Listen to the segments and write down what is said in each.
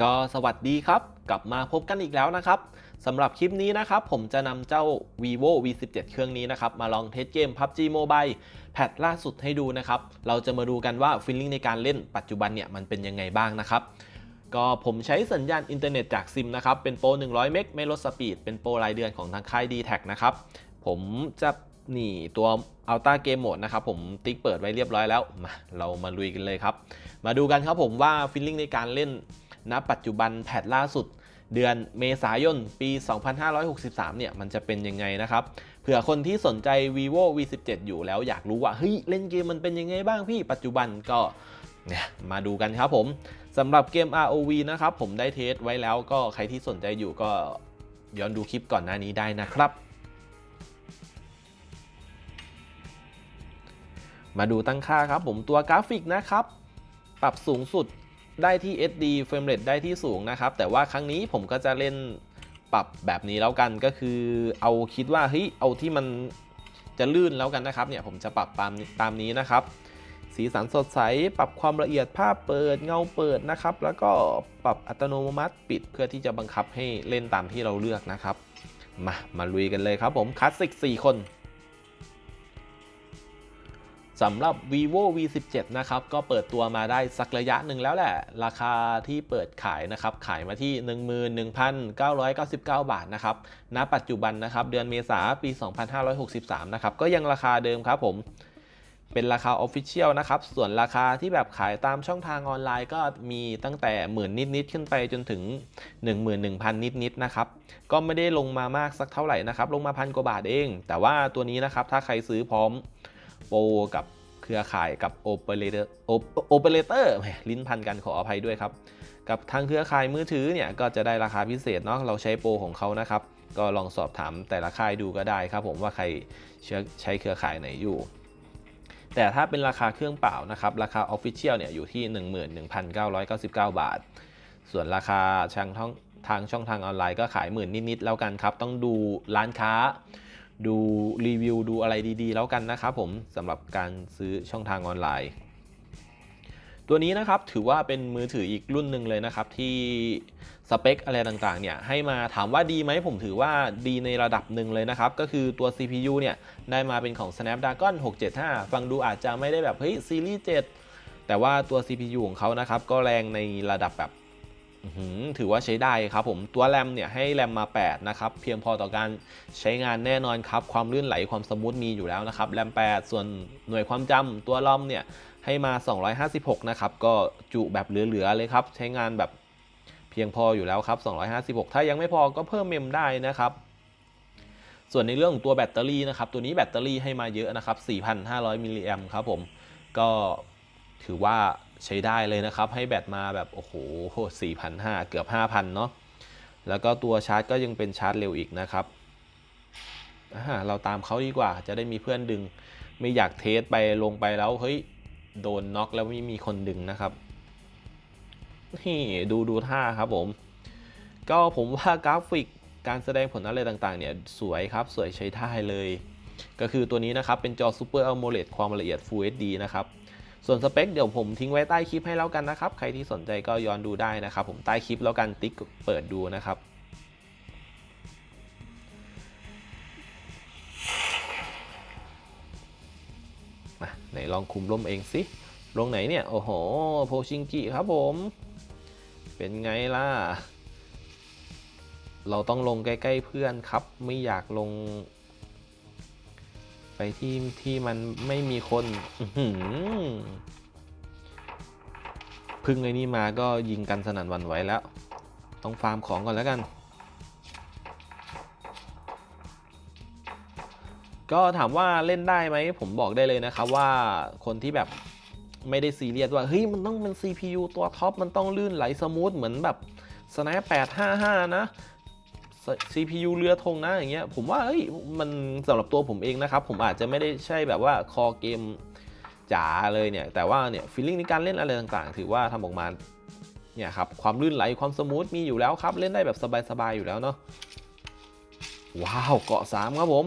ก็สวัสดีครับ กลับมาพบกันอีกแล้วนะครับสำหรับคลิปนี้นะครับ ผมจะนำเจ้า vivo v17 เครื่องนี้นะครับ มาลองเทสเกม PUBG Mobile แพทล่าสุดให้ดูนะครับ เราจะมาดูกันว่าฟีลลิ่งในการเล่นปัจจุบันเนี่ยมันเป็นยังไงบ้างนะครับก็ผมใช้สัญญาณอินเทอร์เน็ตจากซิมนะครับ เป็นโปร 100 เมกไม่ลดสปีด เป็นโปรรายเดือนของทางค่าย d t แทนะครับ ผมจะนี่ตัว Ultra Game Mode นะครับ ผมติ๊กเปิดไว้เรียบร้อยแล้ว มาเรามาลุยกันเลยครับ มาดูกันครับผมว่าฟีลลิ่งในการเล่น ณปัจจุบันแพทล่าสุด เดือนเมษายนปี 2563 เนี่ยมันจะเป็นยังไงนะครับเผื่อคนที่สนใจ vivo v17 อยู่แล้วอยากรู้ว่าเฮ้ยเล่นเกมมันเป็นยังไงบ้างพี่ปัจจุบันก็เนี่ยมาดูกันครับผมสำหรับเกม ROV นะครับผมได้เทสไว้แล้วก็ใครที่สนใจอยู่ก็ย้อนดูคลิปก่อนหน้านี้ได้นะครับ มาดูตั้งค่าครับผมตัวกราฟิกนะครับ ปรับสูงสุด ได้ที่ SD frame rate ได้ที่สูงนะครับ แต่ว่าครั้งนี้ผมก็จะเล่นปรับแบบนี้แล้วกันก็คือเอาคิดว่าเฮ้ยเอาที่มันจะลื่นแล้วกันนะครับเนี่ยผมจะปรับตามตามนี้นะครับ สีสันสดใสปรับความละเอียดภาพเปิดเงาเปิดนะครับ แล้วก็ปรับอัตโนมัติปิดเพื่อที่จะบังคับให้เล่นตามที่เราเลือกนะครับ มามาลุยกันเลยครับผมคลาสสิก4คน สำหรับ vivo v17 นะครับ ก็เปิดตัวมาได้สักระยะหนึ่งแล้วแหละ ราคาที่เปิดขายนะครับ ขายมาที่ 11,999 บาทนะครับ ณ ปัจจุบันนะครับ เดือนเมษาปี 2563 นะครับ ก็ยังราคาเดิมครับผม เป็นราคา Official นะครับ ส่วนราคาที่แบบขายตามช่องทางออนไลน์ก็มีตั้งแต่หมื่นนิด ๆ ขึ้นไปจนถึง 11,000 นิด ๆ นะครับ ก็ไม่ได้ลงมามากสักเท่าไหร่นะครับ ลงมาพันกว่าบาทเอง แต่ว่าตัวนี้นะครับ ถ้าใครซื้อพร้อม ปรกับเครือข่ายกับโอเปอเรเตอร์โอเปอเรเตอร์ลิ้นพันกันขออภัยด้วยครับ กับทางเครือข่ายมือถือเนี่ยก็จะได้ราคาพิเศษเนาะเราใช้โปรของเขานะครับ ก็ลองสอบถามแต่ละค่ายดูก็ได้ครับ ผมว่าใครใช้เครือข่ายไหนอยู่ แต่ถ้าเป็นราคาเครื่องเปล่านะครับ ราคา Official เนี่ยอยู่ที่ 11,999 บาท ส่วนราคาทางท่องทางช่องทางออนไลน์ก็ขายหมื่นนิดๆแล้วกันครับ ต้องดูร้านค้า ดูรีวิวดูอะไรดีๆ แล้วกันนะครับผมสำหรับการซื้อช่องทางออนไลน์ ตัวนี้นะครับถือว่าเป็นมือถืออีกรุ่นหนึ่งเลยนะครับ ที่สเปคอะไรต่างๆเนี่ยให้มาถามว่าดีไหมผมถือว่าดีในระดับหนึ่งเลยนะครับ ก็คือตัว CPU เนี่ยได้มาเป็นของ Snapdragon 675 ฟังดูอาจจะไม่ได้แบบเฮ้ยซีรีส์7แต่ว่าตัว CPU ของเขานะครับก็แรงในระดับแบบ ถือว่าใช้ได้ครับผมตัวแรมเนี่ยให้แรมมา 8 นะครับ เพียงพอต่อการใช้งานแน่นอนครับ ความลื่นไหลความสมูทมีอยู่แล้วนะครับ แรม 8 ส่วนหน่วยความจำตัวลอมเนี่ยให้มา 256 นะครับ ก็จุแบบเหลือๆเลยครับ ใช้งานแบบเพียงพออยู่แล้วครับ 256 ถ้ายังไม่พอก็เพิ่มเมมได้นะครับส่วนในเรื่องของตัวแบตเตอรี่นะครับ ตัวนี้แบตเตอรี่ให้มาเยอะนะครับ 4,500 มิลลิแอมครับผม ก็ถือว่า ใช้ได้เลยนะครับ ให้แบตมาแบบโอ้โห4,500 เกือบ 5,000 เนาะแล้วก็ตัวชาร์จก็ยังเป็นชาร์จเร็วอีกนะครับเราตามเขาดีกว่า จะได้มีเพื่อนดึง ไม่อยากเทสไปลงไปแล้วเฮ้ยโดนน็อกแล้วไม่มีคนดึงนะครับนี่ดูดูท่าครับผม ก็ผมว่ากราฟิกการแสดงผลอะไรต่างๆ เนี่ยสวยครับสวยใช้ได้เลย ก็คือตัวนี้นะครับเป็นจอ Super AMOLED ความละเอียด Full HD นะครับ ส่วนสเปคเดี๋ยวผมทิ้งไว้ใต้คลิปให้แล้วกันนะครับ ใครที่สนใจก็ย้อนดูได้นะครับผมใต้คลิปแล้วกันติ๊กเปิดดูนะครับมาไหนลองคุมร่มเองสิลงไหนเนี่ย โอ้โห โพชิงกิครับผม เป็นไงล่ะ เราต้องลงใกล้ ๆ เพื่อนครับ ไม่อยากลง ไปที่ที่มันไม่มีคนพึ่งไอ้นี่มาก็ยิงกันสนั่นวันไหวแล้ว ต้องฟาร์มของก่อนแล้วกัน ก็ถามว่าเล่นได้ไหม ผมบอกได้เลยนะครับว่าคนที่แบบไม่ได้ซีเรียสว่าเฮ้ยมันต้องเป็น CPU ตัวท็อป มันต้องลื่นไหลสมูทเหมือนแบบ Snap 855 นะ CPU เรือธงนะอย่างเงี้ยผมว่าเฮ้ยมันสำหรับตัวผมเองนะครับ ผมอาจจะไม่ได้ใช่แบบว่าคอเกมจ๋าเลยเนี่ย แต่ว่าเนี่ยฟีลลิ่งในการเล่นอะไรต่างๆ ถือว่าทำออกมาเนี่ยครับความลื่นไหลความสมูทมีอยู่แล้วครับ เล่นได้แบบสบาย ๆ อยู่แล้วเนาะว้าวเกาะ 3 ครับผม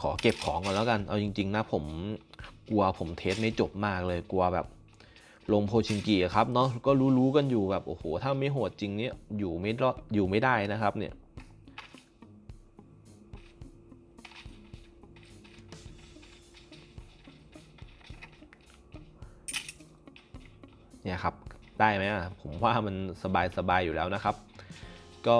ขอเก็บของก่อนแล้วกัน เอาจริง ๆ นะผมกลัวผมเทสไม่จบมากเลยกลัวแบบ ลงโพชิงกีครับเนาะก็รู้ๆกันอยู่แบบโอ้โหถ้าไม่โหดจริงเนี่ยอยู่ไม่รอดอยู่ไม่ได้นะครับเนี่ยเนี่ยครับได้ไหมอะผมว่ามันสบายสบายอยู่แล้วนะครับ ก็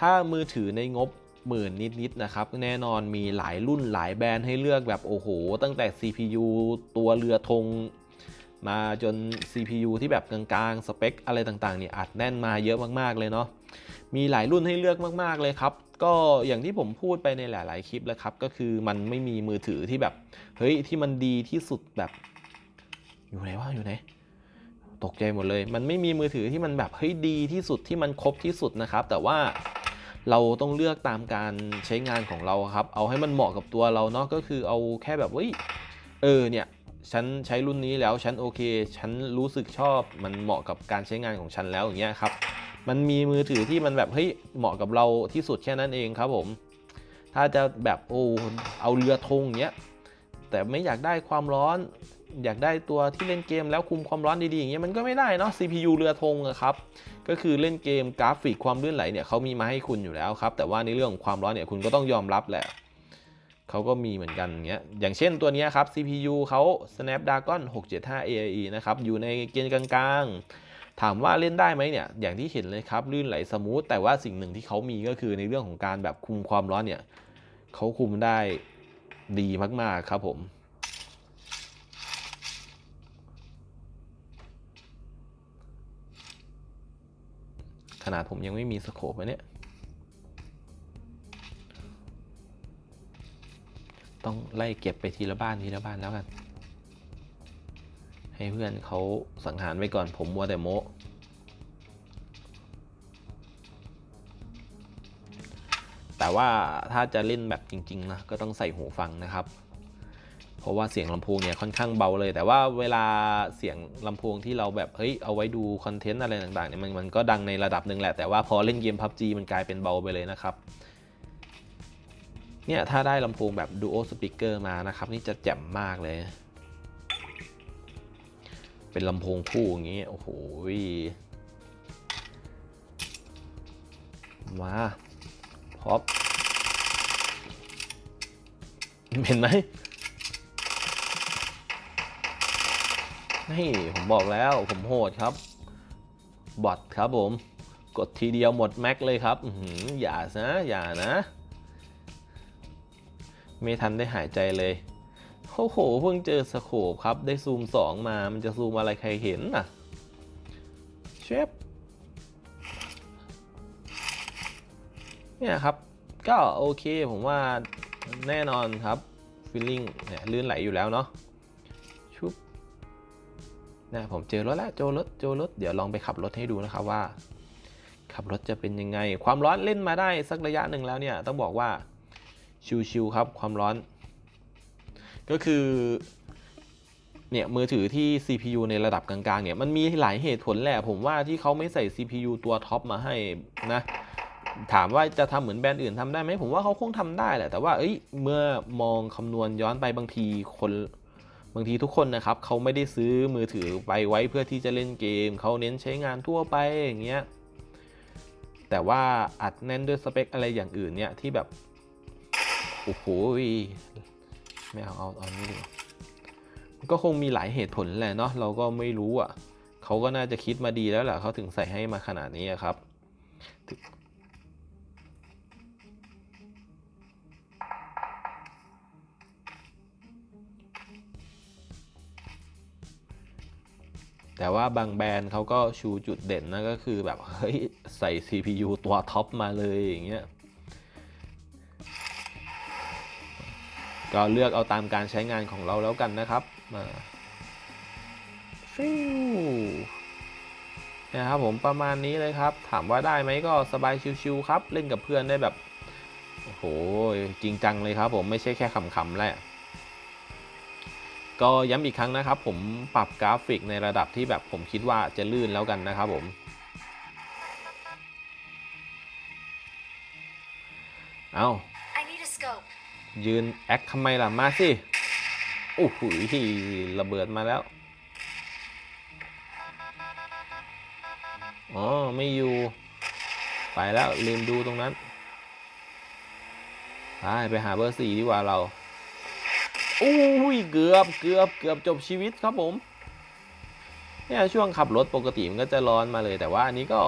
ถ้ามือถือในงบหมื่นนิดๆนะครับ แน่นอนมีหลายรุ่นหลายแบรนด์ให้เลือกแบบโอ้โห ตั้งแต่ CPU ตัวเรือธง มาจน CPU ที่แบบกลางๆ สเปคอะไรต่างๆเนี่ยอัดแน่นมาเยอะมากๆเลยเนาะ มีหลายรุ่นให้เลือกมากๆเลยครับ ก็อย่างที่ผมพูดไปในหลาย ๆ คลิปแล้วครับ ก็คือมันไม่มีมือถือที่แบบ เฮ้ย ที่มันดีที่สุดแบบ อยู่ไหนวะอยู่ไหนตกใจหมดเลย มันไม่มีมือถือที่มันแบบเฮ้ยดีที่สุดที่มันครบที่สุดนะครับ แต่ว่าเราต้องเลือกตามการใช้งานของเราครับ เอาให้มันเหมาะกับตัวเราเนาะก็คือเอาแค่แบบเฮ้ยเออเนี่ย ฉันใช้รุ่นนี้แล้วฉันโอเค ฉันรู้สึกชอบมันเหมาะกับการใช้งานของฉันแล้วอย่างเงี้ยครับมันมีมือถือที่มันแบบเฮ้ยเหมาะกับเราที่สุดแค่นั้นเองครับผม ถ้าจะแบบโอ้เอาเรือธงเงี้ยแต่ไม่อยากได้ความร้อน อยากได้ตัวที่เล่นเกมแล้วคุมความร้อนดีๆอย่างเงี้ยมันก็ไม่ได้เนาะ CPU เรือธงอะครับก็คือเล่นเกมกราฟิกความลื่นไหลเนี่ยเขามีมาให้คุณอยู่แล้วครับแต่ว่าในเรื่องของความร้อนเนี่ยคุณก็ต้องยอมรับแหละ เขาก็มีเหมือนกันอย่างเงี้ย อย่างเช่นตัวนี้ครับ CPU เขา Snapdragon 675 AIE นะครับ อยู่ในเกณฑ์กลางๆ ถามว่าเล่นได้ไหมเนี่ย อย่างที่เห็นเลยครับ ลื่นไหลสมูท แต่ว่าสิ่งหนึ่งที่เขามีก็คือในเรื่องของการแบบคุมความร้อนเนี่ย เขาคุมได้ดีมากๆครับผมขนาดผมยังไม่มีสโคปเนี่ย ต้องไล่เก็บไปทีละบ้านทีละบ้านแล้วกัน ให้เพื่อนเขาสังหารไว้ก่อนผมมัวแต่โมะแต่ว่าถ้าจะเล่นแบบจริงๆนะก็ต้องใส่หูฟังนะครับ เพราะว่าเสียงลำโพงเนี่ยค่อนข้างเบาเลย แต่ว่าเวลาเสียงลำโพงที่เราแบบเฮ้ยเอาไว้ดูคอนเทนต์อะไรต่างๆเนี่ยมันมันก็ดังในระดับหนึ่งแหละแต่ว่าพอเล่นเกม PUBG มันกลายเป็นเบาไปเลยนะครับ เนี่ยถ้าได้ลำโพงแบบ Duo Speaker มานะครับ นี่จะแจ่มมากเลย เป็นลำโพงคู่อย่างนี้ โอ้โหมาพร้อมเห็นไหมนี่ผมบอกแล้วผมโหดครับ บอทครับผม กดทีเดียวหมดแม็กเลยครับอื้อหืออย่านะ อย่านะ ไม่ทันได้หายใจเลยโอ้โหเพิ่งเจอสโคปครับ ได้ซูม 2 มามันจะซูมอะไรใครเห็นน่ะเชฟเนี่ยครับ ก็โอเคผมว่าแน่นอนครับฟีลลิ่งเนี่ยลื่นไหลอยู่แล้วเนาะชุบนะผมเจอรถแล้วโจรถโจรถเดี๋ยวลองไปขับรถให้ดูนะครับว่า ขับรถจะเป็นยังไง ความร้อนเล่นมาได้สักระยะหนึ่งแล้วเนี่ยต้องบอกว่า ชิวๆครับความร้อน ก็คือเนี่ยมือถือที่ CPU ในระดับกลางๆเนี่ยมันมีหลายเหตุผลแหละผมว่าที่เขาไม่ใส่ CPU ตัวท็อปมาให้นะถามว่าจะทำเหมือนแบรนด์อื่นทำได้ไหมผมว่าเขาคงทำได้แหละแต่ว่าเอ้ยเมื่อมองคำนวณย้อนไปบางทีคนบางทีทุกคนนะครับเขาไม่ได้ซื้อมือถือไปไว้เพื่อที่จะเล่นเกม เขาเน้นใช้งานทั่วไปอย่างเงี้ยแต่ว่าอัดแน่นด้วยสเปคอะไรอย่างอื่นเนี่ยที่แบบ โอ้โหไม่เอาเอาเอานี้ดีกว่ามันก็คงมีหลายเหตุผลแหละเนาะเราก็ไม่รู้อะเขาก็น่าจะคิดมาดีแล้วแหละเขาถึงใส่ให้มาขนาดนี้ครับแต่ว่าบางแบรนด์เขาก็ชูจุดเด่นนะก็คือแบบ เฮ้ย ใส่ CPU ตัวท็อปมาเลยอย่างเงี้ย ก็เลือกเอาตามการใช้งานของเราแล้วกันนะครับมาฟิวนะครับผมประมาณนี้เลยครับ ถามว่าได้ไหมก็สบายชิวๆครับ เล่นกับเพื่อนได้แบบโอ้โหจริงจังเลยครับ ผมไม่ใช่แค่ขำๆแหละก็ย้ำอีกครั้งนะครับ ผมปรับกราฟิกในระดับที่แบบผมคิดว่าจะลื่นแล้วกันนะครับผมเอา ยืนแอคทำไมล่ะ มาสิโอ้โหระเบิดมาแล้ว อ๋อ ไม่อยู่ ไปแล้ว ลืมดูตรงนั้น ไป ไปหาเบอร์สี่ดีกว่าเราอุ้ยเกือบเกือบเกือบจบชีวิตครับผมเนี่ยช่วงขับรถปกติมันก็จะร้อนมาเลยแต่ว่าอันนี้ก็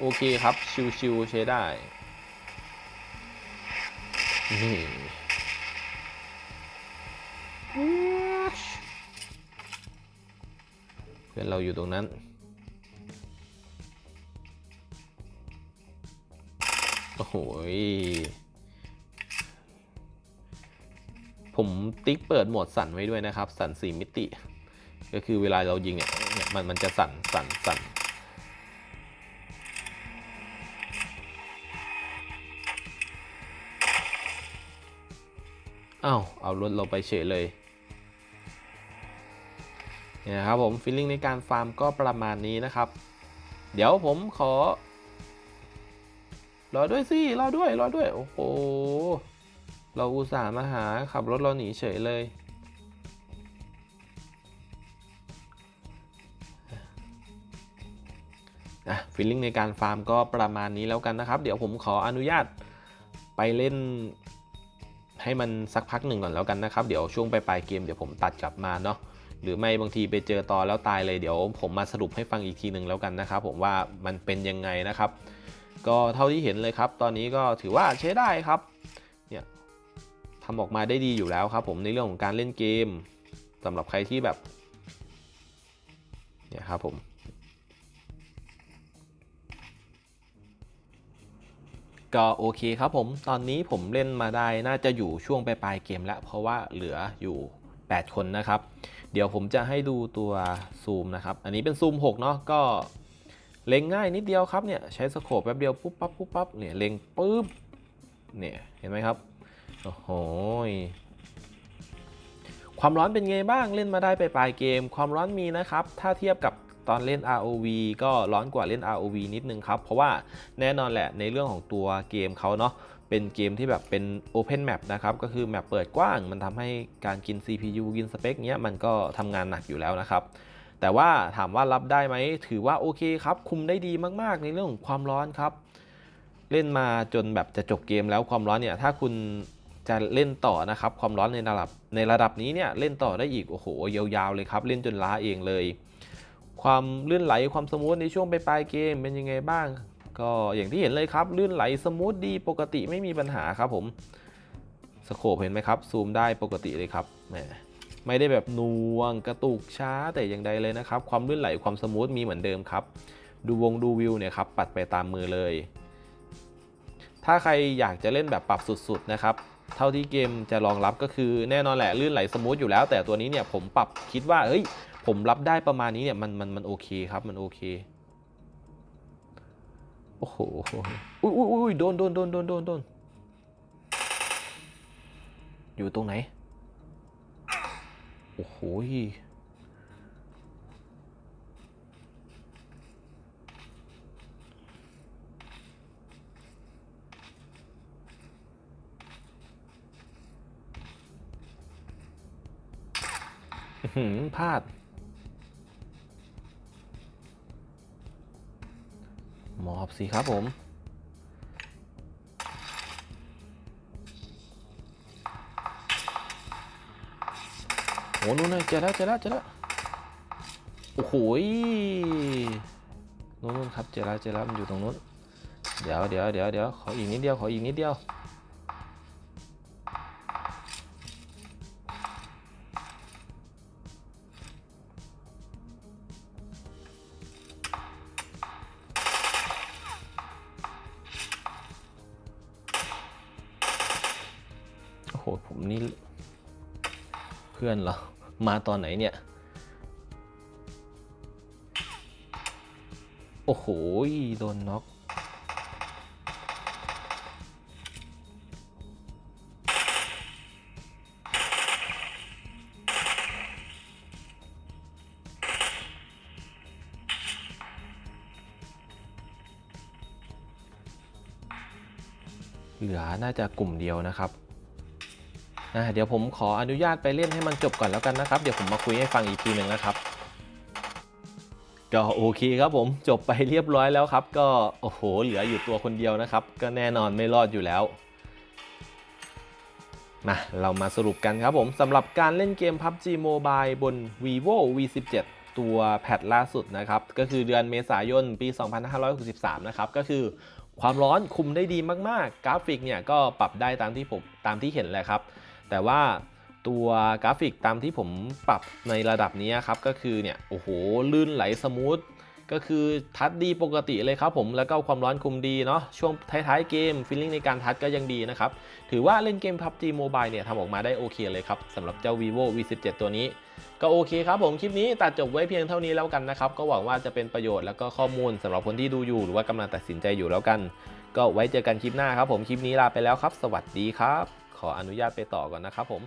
โอเคครับ ชิวๆใช้ได้ นี่เพื่อนเราอยู่ตรงนั้นโอ้โหยผมติ๊กเปิดโหมดสั่นไว้ด้วยนะครับ สั่นสี่มิติ ก็คือเวลาเรายิงเนี่ยเนี่ยมันมันจะสั่นสั่นสั่นอ้าวเอารถเราไปเฉยเลย เนี่ยครับผมฟีลลิ่งในการฟาร์มก็ประมาณนี้นะครับ เดี๋ยวผมขอ รอด้วยสิ รอด้วย รอด้วย โอ้โห เราอุตส่าห์มาหาขับรถเราหนีเฉยเลย อะฟีลลิ่งในการฟาร์มก็ประมาณนี้แล้วกันนะครับ เดี๋ยวผมขออนุญาตไปเล่นให้มันสักพักหนึ่งก่อนแล้วกันนะครับ เดี๋ยวช่วงปลายๆเกมเดี๋ยวผมตัดกลับมาเนาะ หรือไม่บางทีไปเจอตอแล้วตายเลยเดี๋ยว ผมมาสรุปให้ฟังอีกทีหนึ่งแล้วกันนะครับ ผมว่ามันเป็นยังไงนะครับ ก็เท่าที่เห็นเลยครับ ตอนนี้ก็ถือว่าใช้ได้ครับเนี่ยทำออกมาได้ดีอยู่แล้วครับ ผมในเรื่องของการเล่นเกมสำหรับใครที่แบบเนี่ยครับผมก็โอเคครับผม ตอนนี้ผมเล่นมาได้น่าจะอยู่ช่วงปลายๆเกมแล้ว เพราะว่าเหลืออยู่ 8 คนนะครับ เดี๋ยวผมจะให้ดูตัวซูมนะครับ อันนี้เป็นซูม 6 เนาะก็เล็งง่ายนิดเดียวครับเนี่ยใช้สโคปแป๊บเดียวปุ๊บปั๊บปุ๊บปั๊บเนี่ยเล็งปุ๊บเนี่ยเห็นไหมครับโอ้โหความร้อนเป็นไงบ้างเล่นมาได้ไปปลายเกม ความร้อนมีนะครับ ถ้าเทียบกับตอนเล่น ROV ก็ร้อนกว่าเล่น ROV นิดนึงครับ เพราะว่าแน่นอนแหละในเรื่องของตัวเกมเขาเนาะ เป็นเกมที่แบบเป็น Open Map นะครับ ก็คือแมปเปิดกว้าง มันทำให้การกิน CPU กินสเปคเนี้ยมันก็ทำงานหนักอยู่แล้วนะครับ แต่ว่าถามว่ารับได้ไหม ถือว่าโอเคครับ คุมได้ดีมากๆ ในเรื่องของความร้อนครับ เล่นมาจนแบบจะจบเกมแล้วความร้อนเนี่ย ถ้าคุณจะเล่นต่อนะครับ ความร้อนในระดับในระดับนี้เนี่ยเล่นต่อได้อีก โอ้โห ยาวๆเลยครับ เล่นจนล้าเองเลย ความลื่นไหลความสมูทในช่วงปลายเกมเป็นยังไงบ้าง ก็อย่างที่เห็นเลยครับ ลื่นไหลสมูทดีปกติไม่มีปัญหาครับผมสโคปเห็นไหมครับ ซูมได้ปกติเลยครับแหมไม่ได้แบบนวงกระตุกช้าแต่อย่างใดเลยนะครับ ความลื่นไหลความสมูทมีเหมือนเดิมครับ ดูวงดูวิวเนี่ยครับ ปัดไปตามมือเลย ถ้าใครอยากจะเล่นแบบปรับสุดๆนะครับ เท่าที่เกมจะรองรับก็คือแน่นอนแหละลื่นไหลสมูทอยู่แล้ว แต่ตัวนี้เนี่ยผมปรับคิดว่าเฮ้ย ผมรับได้ประมาณนี้เนี่ยมันมันมันโอเคครับมันโอเค อ้โหอุ้ยอุ้ยอุ้ยโดนโดนโดนโดนโดนโดนอยู่ตรงไหน โอ้โหพลาด สิครับผมโหนู่นน่ะเจอแล้วเจอแล้วเจอแล้วโอ้โหยนู่นนู่นครับเจอแล้วเจอแล้วมันอยู่ตรงนู้นเดี๋ยวเดี๋ยวเดี๋ยวเดี๋ยวขออีกนิดเดียวขออีกนิดเดียว มาตอนไหนเนี่ย โอ้โห โดนน็อก เหลือน่าจะกลุ่มเดียวนะครับ อะเดี๋ยวผมขออนุญาตไปเล่นให้มันจบก่อนแล้วกันนะครับ เดี๋ยวผมมาคุยให้ฟังอีกทีหนึ่งนะครับก็โอเคครับผมจบไปเรียบร้อยแล้วครับ ก็โอ้โหเหลืออยู่ตัวคนเดียวนะครับ ก็แน่นอนไม่รอดอยู่แล้วมาเรามาสรุปกันครับผมสำหรับการเล่นเกม PUBG Mobile บน vivo v17 ตัวแพทล่าสุดนะครับ ก็คือเดือนเมษายนปี 2563 นะครับ ก็คือความร้อนคุมได้ดีมาก ๆ กราฟิกเนี่ยก็ปรับได้ตามที่ผมตามที่เห็นแหละครับ แต่ว่าตัวกราฟิกตามที่ผมปรับในระดับนี้ครับก็คือเนี่ยโอ้โหลื่นไหลสมูทก็คือทัดดีปกติเลยครับผมแล้วก็ความร้อนคุมดีเนาะช่วงท้ายๆเกมฟีลลิ่งในการทัดก็ยังดีนะครับ ถือว่าเล่นเกม PUBG Mobile เนี่ยทำออกมาได้โอเคเลยครับสำหรับเจ้า vivo v17 ตัวนี้ ก็โอเคครับผมคลิปนี้ตัดจบไว้เพียงเท่านี้แล้วกันนะครับ ก็หวังว่าจะเป็นประโยชน์แล้วก็ข้อมูลสำหรับคนที่ดูอยู่หรือว่ากำลังตัดสินใจอยู่แล้วกัน ก็ไว้เจอกันคลิปหน้าครับผมคลิปนี้ลาไปแล้วครับ สวัสดีครับ ขออนุญาตไปต่อก่อนนะครับผม